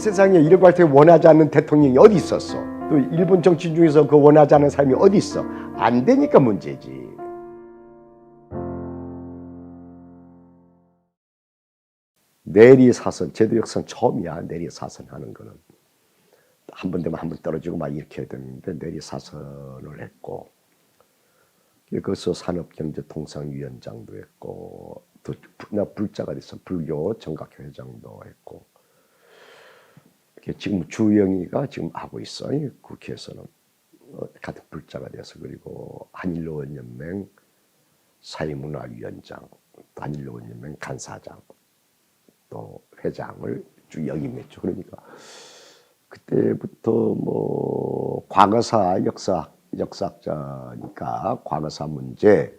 이 세상에 이런 걸 되게 원하지 않는 대통령이 어디 있었어? 또 일본 정치 중에서 그 원하지 않는 사람이 어디 있어? 안 되니까 문제지. 내리 사선, 제도 역사는 처음이야. 내리 사선 하는 거는 한 번 되면 한 번 떨어지고 막 이렇게 해야 되는데 내리 사선을 했고 그래서 산업경제통상위원장도 했고 또 나 불자가 됐어 불교 정각회장도 했고 지금 주영이가 지금 하고 있어. 이 국회에서는. 어, 같은 불자가 돼서 그리고 한일로원연맹 사회문화위원장 한일로원연맹 간사장 또 회장을 쭉 역임했죠. 그러니까 그때부터 뭐 과거사 역사 역사학자니까 과거사 문제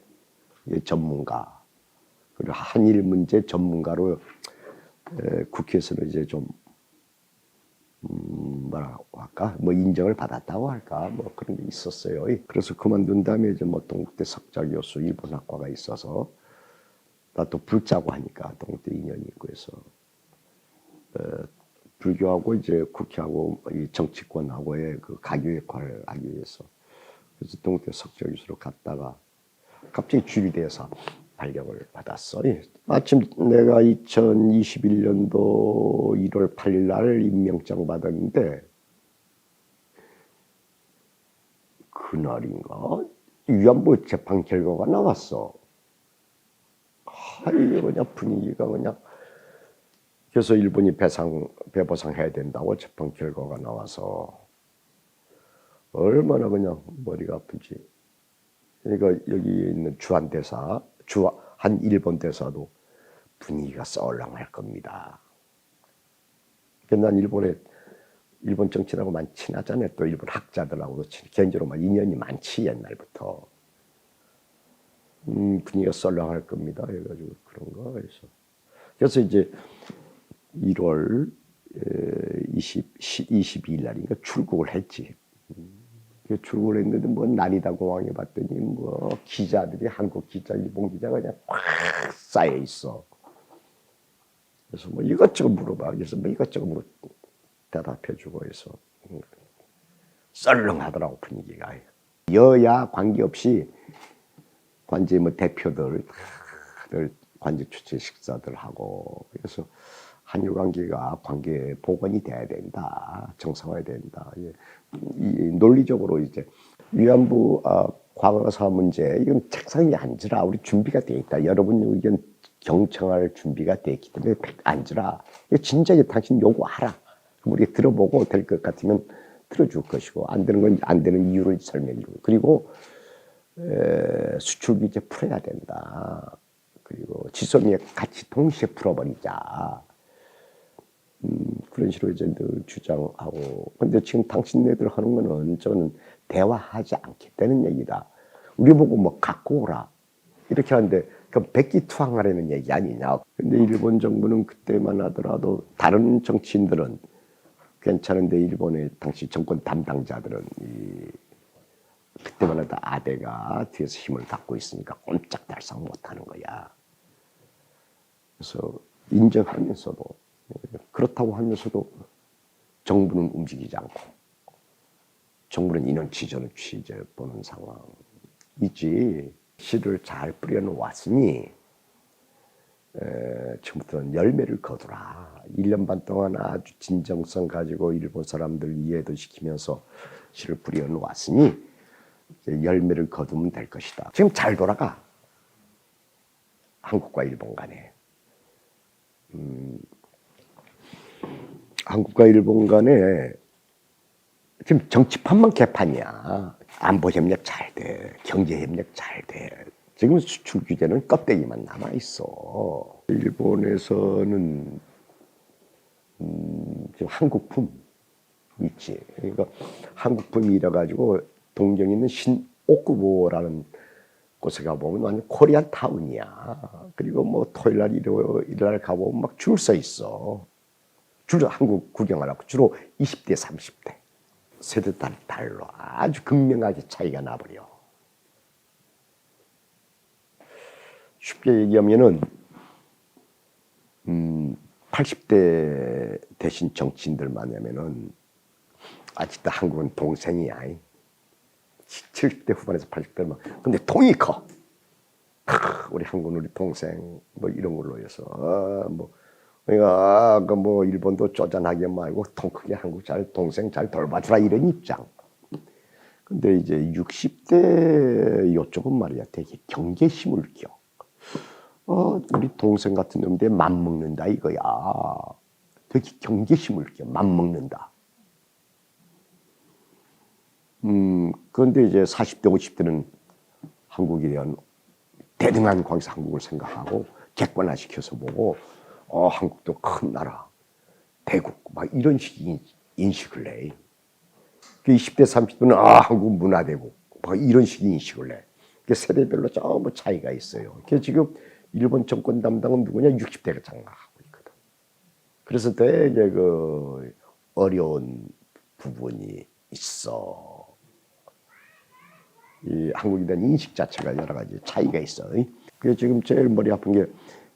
전문가 그리고 한일 문제 전문가로 에, 국회에서는 이제 좀 음, 뭐라고 할까? 뭐 인정을 받았다고 할까? 뭐 그런 게 있었어요. 그래서 그만둔 다음에 이제 뭐 동국대 석좌 교수 일본학과가 있어서 나 또 불자고 하니까 동국대 인연이 있고 해서 어, 불교하고 이제 국회하고 이 정치권하고의 그 가교 역할을 하기 위해서 그래서 동국대 석좌 교수로 갔다가 갑자기 주류대에서 발령을 받았어. 예. 마침 내가 2021년도 1월 8일 날 임명장 받았는데 그날인가 위안부 재판 결과가 나왔어. 아, 이게 그냥 분위기가 그냥 그래서 일본이 배상 배보상 해야 된다고 재판 결과가 나와서 얼마나 그냥 머리가 아픈지. 그러니까 여기 있는 주한 대사, 주한 일본 대사도 분위기가 썰렁할 겁니다. 그러니까 난 일본에 일본 정치라고 많이 친하잖아요. 또 일본 학자들하고도 친- 개인적으로 막 인연이 많지 옛날부터. 음, 분위기가 썰렁할 겁니다. 해가지고 그런가 그래서 그래서 이제 1월 20, 22일 날인가 출국을 했지. 그 출국을 했는데 뭐 나리다 공항에 봤더니 뭐 기자들이 한국 기자, 일본 기자가 그냥 꽉 쌓여 있어. 그래서 뭐 이것저것 물어봐. 그래서 뭐 이것저것 뭐 대답해주고 해서 음, 썰렁하더라고 분위기가. 여야 관계없이 관제 뭐 대표들 관제 주최 식사들 하고 그래서 한일 관계가 관계 복원이 돼야 된다 정상화해야 된다 예. 이 논리적으로 이제 위안부 아, 과거사 문제 이건 책상에 앉으라 우리 준비가 돼 있다 여러분 의견 경청할 준비가 돼 있기 때문에 앉으라 진작에 당신 요구하라 우리가 들어보고 될 것 같으면 들어줄 것이고 안 되는 건 안 되는 이유를 설명해 주고 그리고 에, 수출 규제 풀어야 된다. 그리고 지소미에 같이 동시에 풀어버리자. 음, 그런 식으로 이제 늘 주장하고. 근데 지금 당신네들 하는 거는 저는 대화하지 않겠다는 얘기다. 우리 보고 뭐 갖고 오라. 이렇게 하는데 그 백기투항하라는 얘기 아니냐. 근데 일본 정부는 그때만 하더라도 다른 정치인들은 괜찮은데 일본의 당시 정권 담당자들은 이 그때만 해도 아대가 뒤에서 힘을 갖고 있으니까 꼼짝달싹 못하는 거야. 그래서 인정하면서도 그렇다고 하면서도 정부는 움직이지 않고 정부는 인원 취재는 취재 보는 상황이지 씨를 잘 뿌려놓았으니 에, 지금부터는 열매를 거두라. 1년 반 동안 아주 진정성 가지고 일본 사람들 이해도 시키면서 씨를 뿌려놓았으니 열매를 거두면 될 것이다. 지금 잘 돌아가. 한국과 일본 간에. 음, 한국과 일본 간에 지금 정치판만 개판이야. 안보협력 잘 돼. 경제협력 잘 돼. 지금 수출 규제는 껍데기만 남아 있어. 일본에서는 음, 지금 한국품 있지. 그러니까 한국품이라 가지고 동경에 있는 신옥구보라는 곳에 가보면 완전 코리안 타운이야. 그리고 뭐 토요일 날 일요일 날 가보면 막 줄 서 있어. 주로 한국 구경하라고 주로 20대 30대 세대 달 달로 아주 극명하게 차이가 나버려. 쉽게 얘기하면은 음, 80대 대신 정치인들만 하면은 아직도 한국은 동생이야. 70대 후반에서 80대만. 근데 통이 커. 크, 우리 한국은 우리 동생 뭐 이런 걸로 해서 아, 뭐 그러니까 아, 그뭐 일본도 쪼잔하게 말고 통 크게 한국 잘 동생 잘 돌봐주라 이런 입장. 근데 이제 60대 요쪽은 말이야 되게 경계심을 껴. 어, 우리 동생 같은 놈인데 맘먹는다 이거야. 되게 경계심을 껴. 맘먹는다. 음, 그런데 이제 40대, 50대는 한국에 대한 대등한 관계에서 한국을 생각하고 객관화시켜서 보고 어, 한국도 큰 나라, 대국 막 이런 식의 인식을 해. 그 20대, 30대는 아, 한국 문화대국 막 이런 식의 인식을 해. 그 세대별로 전부 차이가 있어요. 그 지금 일본 정권 담당은 누구냐? 60대가 장악하고 있거든. 그래서 되게 그 어려운 부분이 있어. 이 한국에 대한 인식 자체가 여러 가지 차이가 있어. 그게 지금 제일 머리 아픈 게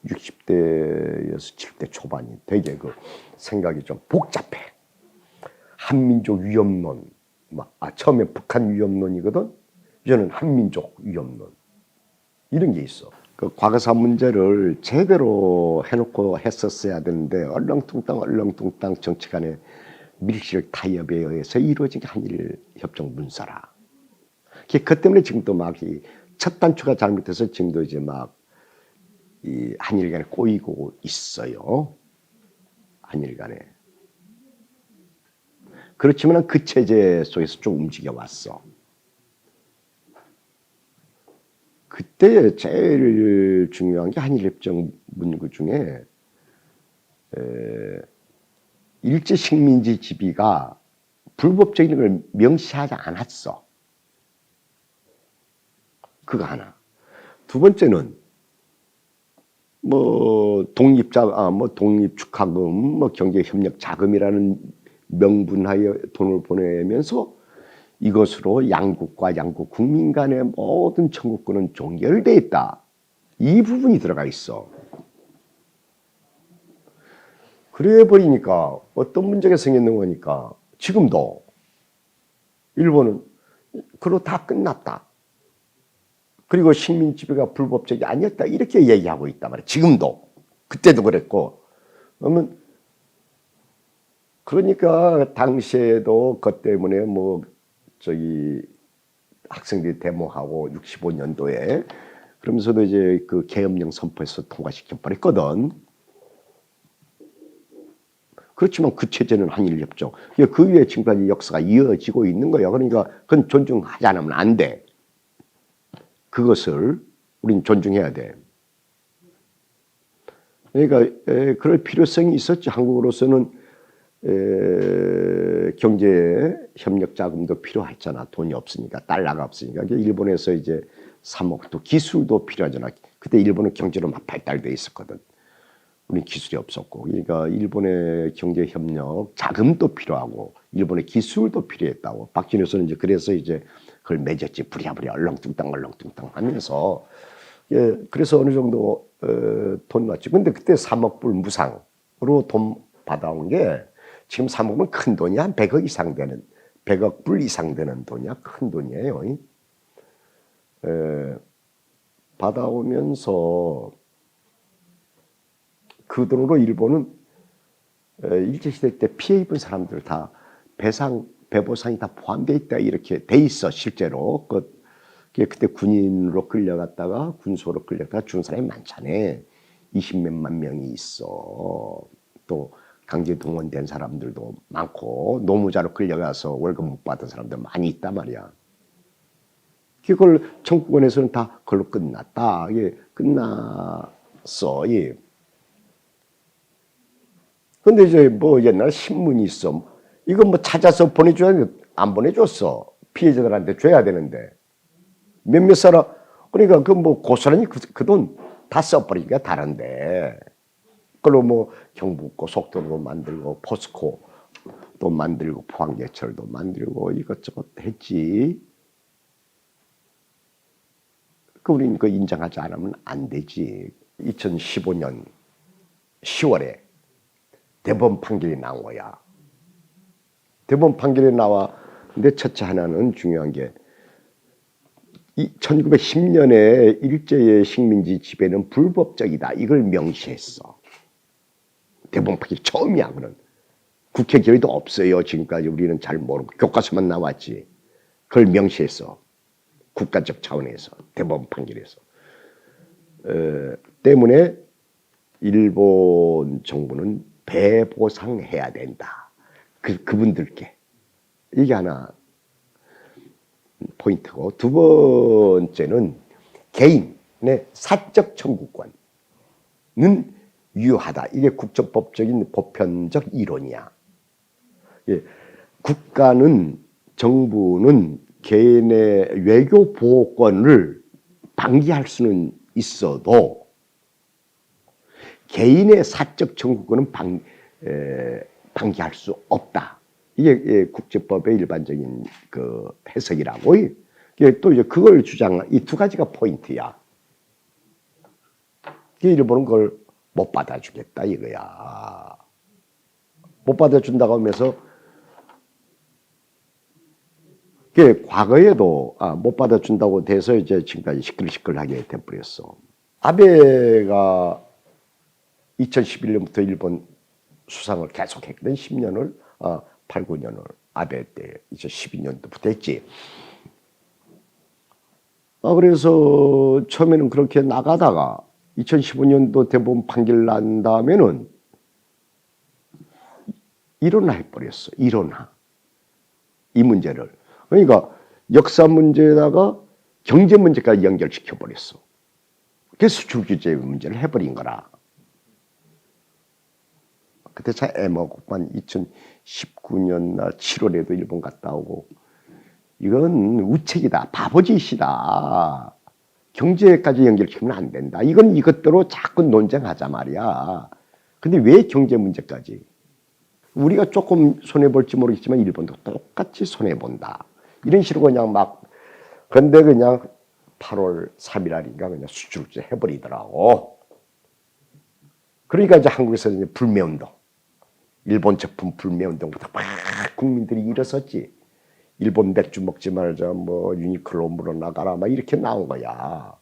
60대에서 70대 초반이 되게 그 생각이 좀 복잡해. 한민족 위협론, 막, 아, 처음에 북한 위협론이거든. 이제는 한민족 위협론 이런 게 있어. 그 과거사 문제를 제대로 해놓고 했었어야 되는데 얼렁뚱땅 얼렁뚱땅 정치 간의 밀실 타협에 의해서 이루어진 게 한일 협정 문서라. 그- 그 때문에 지금도 막이 첫 단추가 잘못돼서 지금도 이제 막 이 한일 간에 꼬이고 있어요. 한일 간에. 그렇지만 그 체제 속에서 좀 움직여 왔어. 그때 제일 중요한 게 한일협정 문구 중에 에, 일제 식민지 지비가 불법적인 걸 명시하지 않았어. 그거 하나. 두 번째는 뭐 독립자 아 뭐 독립 축하금 뭐 경제 협력 자금이라는 명분하에 돈을 보내면서 이것으로 양국과 양국 국민 간의 모든 청구권은 종결돼 있다. 이 부분이 들어가 있어. 그래 버리니까 어떤 문제가 생겼는 거니까 지금도 일본은 그로 다 끝났다. 그리고 식민 지배가 불법적이 아니었다 이렇게 얘기하고 있단 말이야. 지금도 그때도 그랬고 그러면 그러니까 당시에도 그것 때문에 뭐 저기 학생들이 데모하고 65년도에 그러면서도 이제 그 계엄령 선포해서 통과시켜 버렸거든. 그렇지만 그 체제는 한일협정. 그 위에 지금까지 역사가 이어지고 있는 거야. 그러니까 그건 존중하지 않으면 안 돼. 그것을 우린 존중해야 돼. 그러니까 에, 그럴 필요성이 있었지. 한국으로서는 에, 경제 협력 자금도 필요했잖아. 돈이 없으니까 달러가 없으니까. 그러니까 일본에서 이제 3억 또 기술도 필요하잖아. 그때 일본은 경제로 막 발달돼 있었거든. 우리 기술이 없었고, 그러니까 일본의 경제 협력 자금도 필요하고 일본의 기술도 필요했다고. 박진효서는 이제 그래서 이제 그걸 맺었지 부랴부랴 얼렁뚱땅 얼렁뚱땅 하면서 예, 그래서 어느 정도 어, 돈 났지. 근데 그때 3억 불 무상으로 돈 받아온 게 지금 3억은 큰 돈이야. 한 100억 이상 되는 100억 불 이상 되는 돈이야. 큰 돈이에요. 에, 받아오면서 그 돈으로 일본은 에, 일제시대 때 피해 입은 사람들 다 배상 배보상이 다 포함되어 있다. 이렇게 돼 있어 실제로. 그 그때 군인으로 끌려갔다가 군소로 끌려갔다가 죽은 사람이 많잖아. 20몇만 명이 있어. 또 강제 동원된 사람들도 많고 노무자로 끌려가서 월급 못 받은 사람들 많이 있단 말이야. 그걸 청구권에서는 다 그걸로 끝났다. 이게 끝났어. 예. 근데 이제 뭐 옛날 신문이 있어. 이거 뭐 찾아서 보내줘야 돼. 안 보내줬어. 피해자들한테 줘야 되는데. 몇몇 사람, 그러니까 그 뭐 고스란히 그 돈 다 써버리니까 다른데. 그걸로 뭐 경북고 속도도 만들고 포스코 도 만들고 포항제철도 만들고 이것저것 했지. 그 우리는 그 인정하지 않으면 안 되지. 2015년 10월에 대법원 판결이 나온 거야. 대법원 판결이 나와. 근데 첫째 하나는 중요한 게이 1910년에 일제의 식민지 지배는 불법적이다. 이걸 명시했어. 대법원 판결 처음이야. 그런 국회 결의도 없어요. 지금까지 우리는 잘 모르고 교과서만 나왔지. 그걸 명시했어. 국가적 차원에서 대법원 판결에서. 어, 때문에 일본 정부는 배보상해야 된다. 그 그분들께 이게 하나 포인트고 두 번째는 개인의 사적 청구권은 유효하다. 이게 국제법적인 보편적 이론이야. 예, 국가는 정부는 개인의 외교 보호권을 방기할 수는 있어도 개인의 사적 청구권은 방, 에, 방기할 수 없다. 이게 예, 국제법의 일반적인 그 해석이라고. 이게 또 이제 그걸 주장, 이두 가지가 포인트야. 이 일본은 그걸 못 받아주겠다 이거야. 못 받아준다고 하면서 그게 과거에도 아, 못 받아준다고 돼서 이제 지금까지 시끌시끌하게 돼버렸어. 아베가 2011년부터 일본 수상을 계속했거든. 10년을 아, 8, 9년을 아베 때 이제 12년도부터 했지. 아, 그래서 처음에는 그렇게 나가다가 2015년도 대법원 판결 난 다음에는 일어나 해버렸어. 일어나. 이 문제를. 그러니까 역사 문제에다가 경제 문제까지 연결시켜 버렸어. 그래서 수출 규제 문제를 해버린 거라. 그때 참 애먹고만 2019년 날 7월에도 일본 갔다 오고 이건 우책이다. 바보짓이다. 경제까지 연결시키면 안 된다. 이건 이것대로 자꾸 논쟁하자 말이야. 근데 왜 경제 문제까지? 우리가 조금 손해볼지 모르겠지만 일본도 똑같이 손해본다. 이런 식으로 그냥 막, 근데 그냥 8월 3일날인가 그냥 수출제 해버리더라고. 그러니까 이제 한국에서 이제 불매운동, 일본 제품 불매운동부터 막 국민들이 일어섰지. 일본 맥주 먹지 말자, 뭐 유니클로 물어 나가라, 막 이렇게 나온 거야.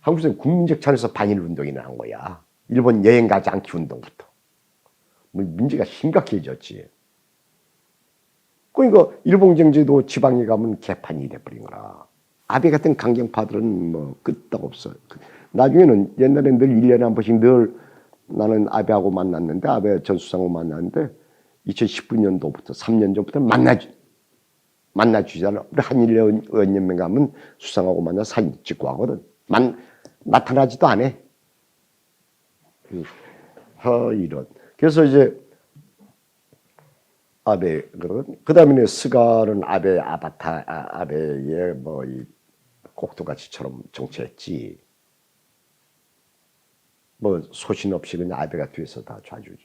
한국에서 국민적 차원에서 반일 운동이 나온 거야. 일본 여행 가지 않기 운동부터. 뭐 문제가 심각해졌지. 그러니까 일본 경제도 지방에 가면 개판이 돼버린 거라. 아베 같은 강경파들은 뭐 끄떡 없어. 나중에는 옛날엔 늘 1년에 한 번씩 늘 나는 아베하고 만났는데 아베 전 수상하고 만났는데 2019년도부터 3년 전부터 만나주 만나주잖아. 우리 한일 의원연맹 가면 수상하고 만나 사진 찍고 하거든. 만 나타나지도 않아. 어, 이런. 그래서 이제 아베 그런 그다음에 스갈은 아베 아바타 아, 아베의 뭐이 꼭두가치처럼 정치했지. 뭐 소신 없이 그냥 아베가 뒤에서 다 좌주지.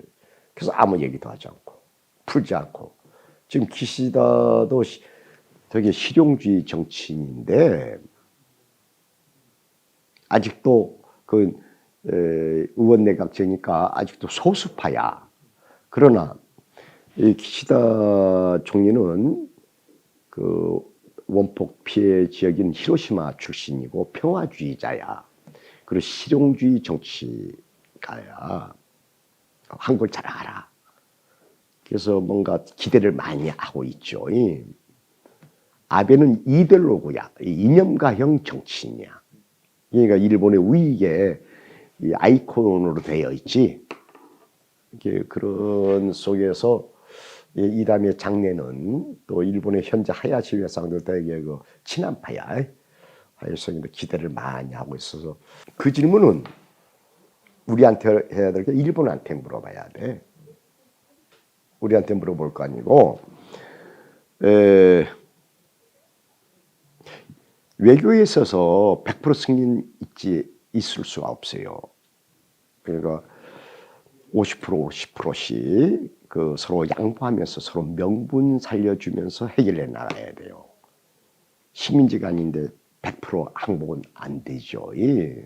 그래서 아무 얘기도 하지 않고 풀지 않고 지금 기시다도 시, 되게 실용주의 정치인인데 아직도 그 에, 의원 내각제니까 아직도 소수파야. 그러나 이 기시다 총리는 그 원폭 피해 지역인 히로시마 출신이고 평화주의자야. 그리고 실용주의 정치가야. 한국을 잘 알아. 그래서 뭔가 기대를 많이 하고 있죠. 아베는 이델로그야. 이념가형 정치인이야. 그러니까 일본의 우익에 아이콘으로 되어 있지. 그런 속에서 이 다음에 장례는 또 일본의 현재 하야시 외상도 되게 그 친한파야. 하야시도 기대를 많이 하고 있어서 그 질문은 우리한테 해야 될 게 일본한테 물어봐야 돼. 우리한테 물어볼 거 아니고 에, 외교에 있어서 100% 승인 있지 있을 수가 없어요. 그러니까 50% 50%씩 그 서로 양보하면서 서로 명분 살려주면서 해결해 나가야 돼요. 식민지가 아닌데 100% 항복은 안 되죠. 예.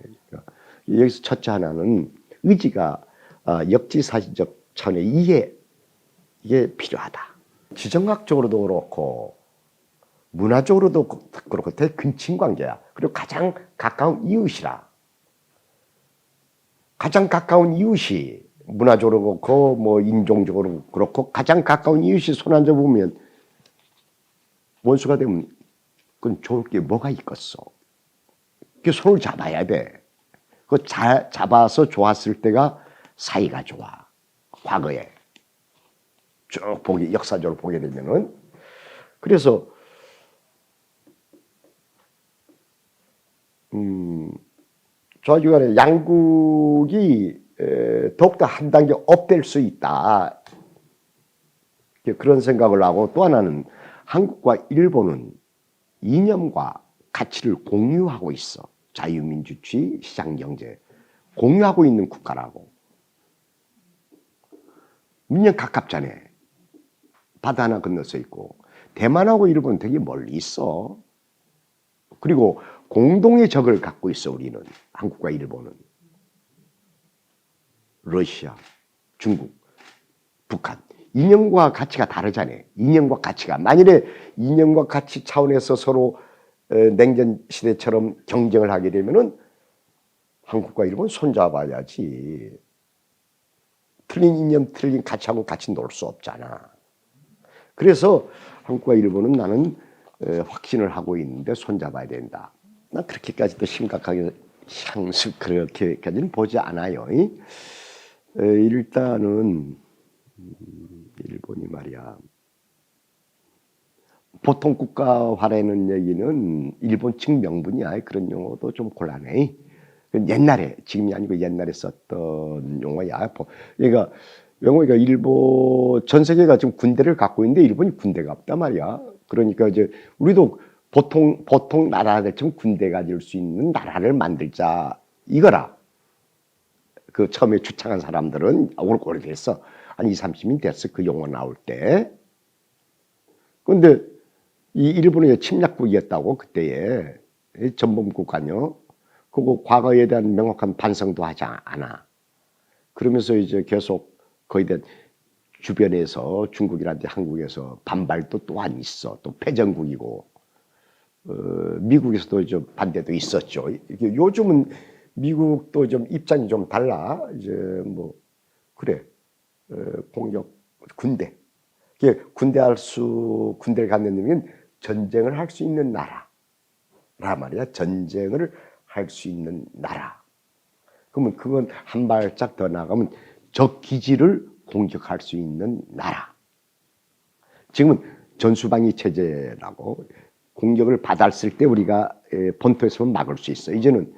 여기서 첫째 하나는 의지가 아, 역지사지적 차원의 이해 이게 필요하다. 지정학적으로도 그렇고 문화적으로도 그렇고 되게 근친 관계야. 그리고 가장 가까운 이웃이라. 가장 가까운 이웃이 문화적으로 그렇고 뭐 인종적으로 그렇고 가장 가까운 이웃이 손 안 잡으면 원수가 되면 그건 좋을 게 뭐가 있겠어. 그 손을 잡아야 돼. 그 자, 잡아서 좋았을 때가 사이가 좋아. 과거에 쭉 보기 역사적으로 보게 되면은 그래서 음, 좌주간에 양국이 에, 더욱더 한 단계 업될 수 있다. 그런 생각을 하고 또 하나는 한국과 일본은 이념과 가치를 공유하고 있어. 자유민주주의, 시장경제 공유하고 있는 국가라고. 문명 가깝잖아. 바다 하나 건너서 있고 대만하고 일본은 되게 멀리 있어. 그리고 공동의 적을 갖고 있어 우리는 한국과 일본은 러시아, 중국, 북한 이념과 가치가 다르잖아요. 이념과 가치가 만일에 이념과 가치 차원에서 서로 어, 냉전 시대처럼 경쟁을 하게 되면은 한국과 일본 손잡아야지. 틀린 이념, 틀린 가치하고 같이 놀 수 없잖아. 그래서 한국과 일본은 나는 어, 확신을 하고 있는데 손잡아야 된다. 난 그렇게까지도 심각하게 향수 그렇게까지는 보지 않아요. 일단은 음, 일본이 말이야. 보통 국가화라는 얘기는 일본 측 명분이야. 그런 용어도 좀 곤란해. 그 옛날에 지금이 아니고 옛날에 썼던 용어야. 얘가 영어가 일본 전 세계가 지금 군대를 갖고 있는데 일본이 군대가 없단 말이야. 그러니까 이제 우리도 보통 보통 나라들처럼 군대 가질 수 있는 나라를 만들자 이거라. 그 처음에 주창한 사람들은 오래됐어. 한 2, 30년 됐어. 그 용어 나올 때. 근데 이 일본의 침략국이었다고 그때에 전범국 아니요. 그거 과거에 대한 명확한 반성도 하지 않아. 그러면서 이제 계속 거기에 대한 주변에서 중국이라든지 한국에서 반발도 또한 있어. 또 패전국이고 어, 미국에서도 좀 반대도 있었죠. 요즘은 미국도 좀 입장이 좀 달라. 이제 뭐 그래 어, 공격 군대. 군대 할수 군대를 갖는 놈은 전쟁을 할 수 있는 나라. 라 말이야. 전쟁을 할 수 있는 나라. 그러면 그건 한 발짝 더 나가면 적 기지를 공격할 수 있는 나라. 지금은 전수방위 체제라고 공격을 받았을 때 우리가 본토에서 막을 수 있어. 이제는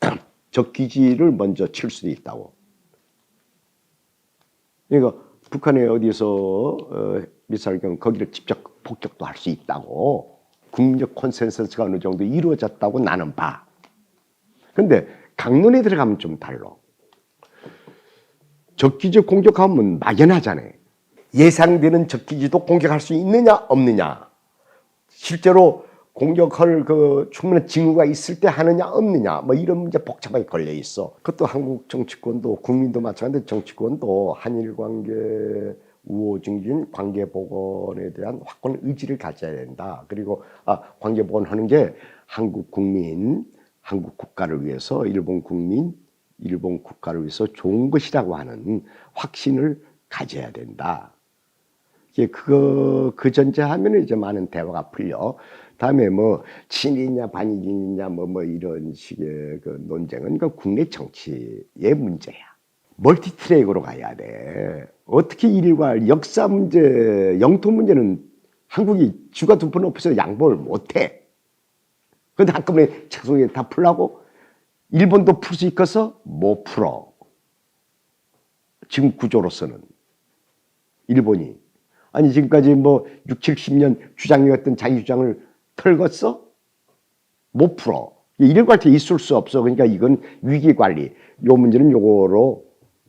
적 기지를 먼저 칠 수도 있다고. 그러니까 북한에 어디서 어, 미사일 경 거기를 직접 폭격도 할 수 있다고 국민적 콘센서스가 어느 정도 이루어졌다고 나는 봐. 근데 강론에 들어가면 좀 달라. 적기지 공격하면 막연하잖아요. 예상되는 적기지도 공격할 수 있느냐 없느냐. 실제로 공격할 그 충분한 징후가 있을 때 하느냐 없느냐 뭐 이런 문제 복잡하게 걸려 있어. 그것도 한국 정치권도 국민도 마찬가지 정치권도 한일 관계 우호증진 관계 복원에 대한 확고한 의지를 가져야 된다. 그리고 아 관계 복원하는 게 한국 국민, 한국 국가를 위해서 일본 국민, 일본 국가를 위해서 좋은 것이라고 하는 확신을 가져야 된다. 이게 그거 그 전제하면 이제 많은 대화가 풀려. 다음에 뭐 친이냐 반이냐 뭐 뭐 이런 식의 그 논쟁은 그 국내 정치의 문제야. 멀티 트랙으로 가야 돼. 어떻게 일과 역사 문제, 영토 문제는 한국이 주가 두 번 없어서 양보를 못 해. 근데 한꺼번에 책속에 다 풀라고 일본도 풀 수 있어서 못 풀어. 지금 구조로서는 일본이 아니 지금까지 뭐 6, 70년 주장이었던 자기 주장을 털었어? 못 풀어. 일괄테 있을 수 없어. 그러니까 이건 위기 관리. 요 문제는 요거로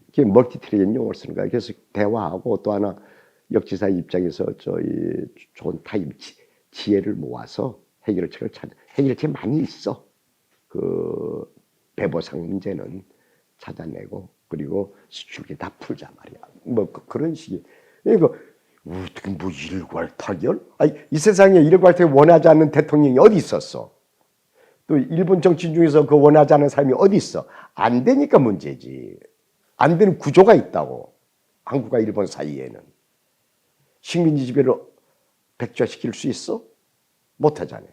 이렇게 멀티트랙인 용어를 쓰는 거야. 그래서 대화하고 또 하나 역지사 입장에서 저희 좋은 타임 지, 혜를 모아서 해결책을 찾아. 해결책 많이 있어. 그 배보상 문제는 찾아내고 그리고 수출기 다 풀자 말이야. 뭐 그- 그런 식의 그러니까 어떻게 뭐 일괄 타결? 아니 이 세상에 일괄 타결 원하지 않는 대통령이 어디 있었어? 또 일본 정치 중에서 그 원하지 않는 사람이 어디 있어? 안 되니까 문제지. 안 되는 구조가 있다고. 한국과 일본 사이에는 식민지 지배를 백지화시킬 수 있어? 못하잖아요.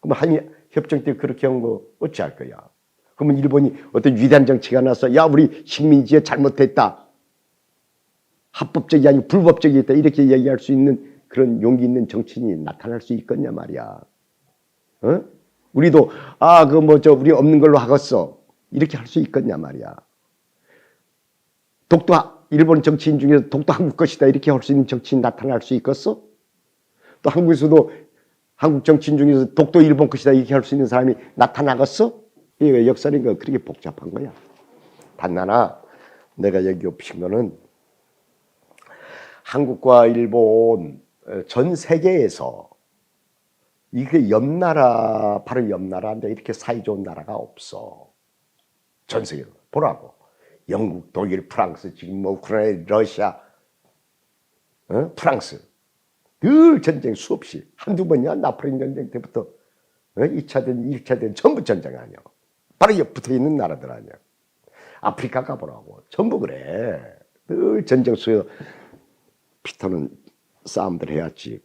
그럼 한일 협정 때 그렇게 한 거 어찌할 거야? 그러면 일본이 어떤 위대한 정치가 나서 야 우리 식민지에 잘못했다. 합법적이 아니고 불법적이었다 이렇게 얘기할 수 있는 그런 용기 있는 정치인이 나타날 수 있겠냐 말이야. 어? 우리도 아 그 뭐 저 우리 없는 걸로 하겠어 이렇게 할 수 있겠냐 말이야. 독도 하- 일본 정치인 중에서 독도 한국 것이다 이렇게 할 수 있는 정치인 나타날 수 있겠어? 또 한국에서도 한국 정치인 중에서 독도 일본 것이다 이렇게 할 수 있는 사람이 나타나겠어? 이거 역사는 그렇게 복잡한 거야. 단 하나 내가 여기 엎친 거는 한국과 일본 어, 전 세계에서 이게 옆 나라 바로 옆 나라인데 이렇게 사이 좋은 나라가 없어. 전 세계로 보라고. 영국, 독일, 프랑스, 지금 뭐 우크라이나, 러시아, 어? 프랑스 늘 전쟁 수없이 한두 번이야 나폴레옹 전쟁 때부터 어? 2차든 1차든 전부 전쟁 아니야. 바로 옆 붙어 있는 나라들 아니야. 아프리카 가보라고 전부 그래. 늘 전쟁 속에 피터는 싸움들 해야지.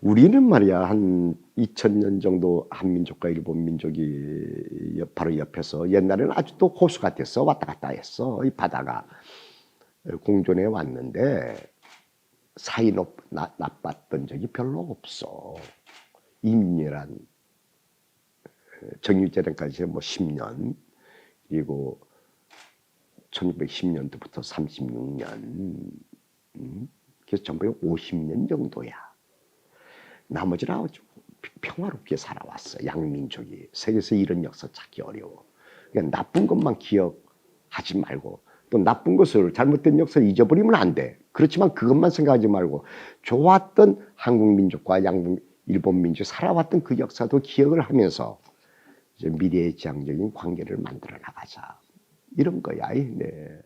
우리는 말이야 한 2000년 정도 한민족과 일본 민족이 옆- 바로 옆에서 옛날에는 아직도 호수 같았어. 왔다 갔다 했어. 이 바다가. 공존해 왔는데 사이 높, 나, 나빴던 적이 별로 없어. 임렬한 정유재련까지 뭐 10년. 그리고 1610년도부터 36년. 음? 그래서 전부 50년 정도야. 나머지는 아주 평화롭게 살아왔어. 양민족이. 세계에서 이런 역사 찾기 어려워. 그러니까 나쁜 것만 기억하지 말고 또 나쁜 것을 잘못된 역사를 잊어버리면 안 돼. 그렇지만 그것만 생각하지 말고 좋았던 한국 민족과 양국 일본 민족 살아왔던 그 역사도 기억을 하면서 미래의 지향적인 관계를 만들어 나가자. 이런 거야. 네.